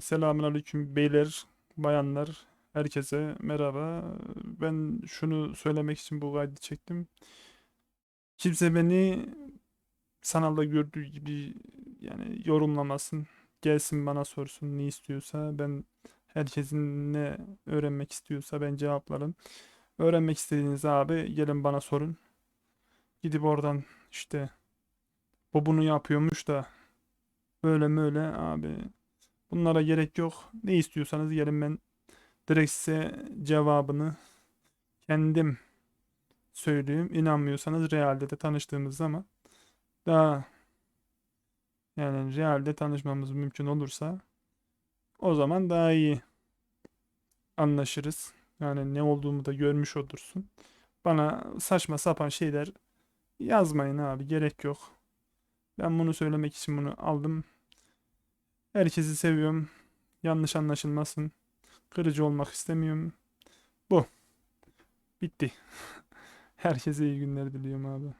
Selamünaleyküm beyler, bayanlar, herkese merhaba. Ben şunu söylemek için bu kaydı çektim. Kimse beni sanalda gördüğü gibi yani yorumlamasın. Gelsin bana sorsun ne istiyorsa. Ben herkesin ne öğrenmek istiyorsa ben cevaplarım. Öğrenmek istediğiniz abi gelin bana sorun. Gidip oradan işte bu bunu yapıyormuş da böyle böyle abi. Bunlara gerek yok. Ne istiyorsanız gelin ben direkt size cevabını kendim söyleyeyim. İnanmıyorsanız realde de tanıştığımız zaman daha yani realde tanışmamız mümkün olursa o zaman daha iyi anlaşırız. Yani ne olduğumu da görmüş olursun. Bana saçma sapan şeyler yazmayın abi gerek yok. Ben bunu söylemek için bunu aldım. Herkesi seviyorum. Yanlış anlaşılmasın. Kırıcı olmak istemiyorum. Bu. Bitti. Herkese iyi günler diliyorum abi.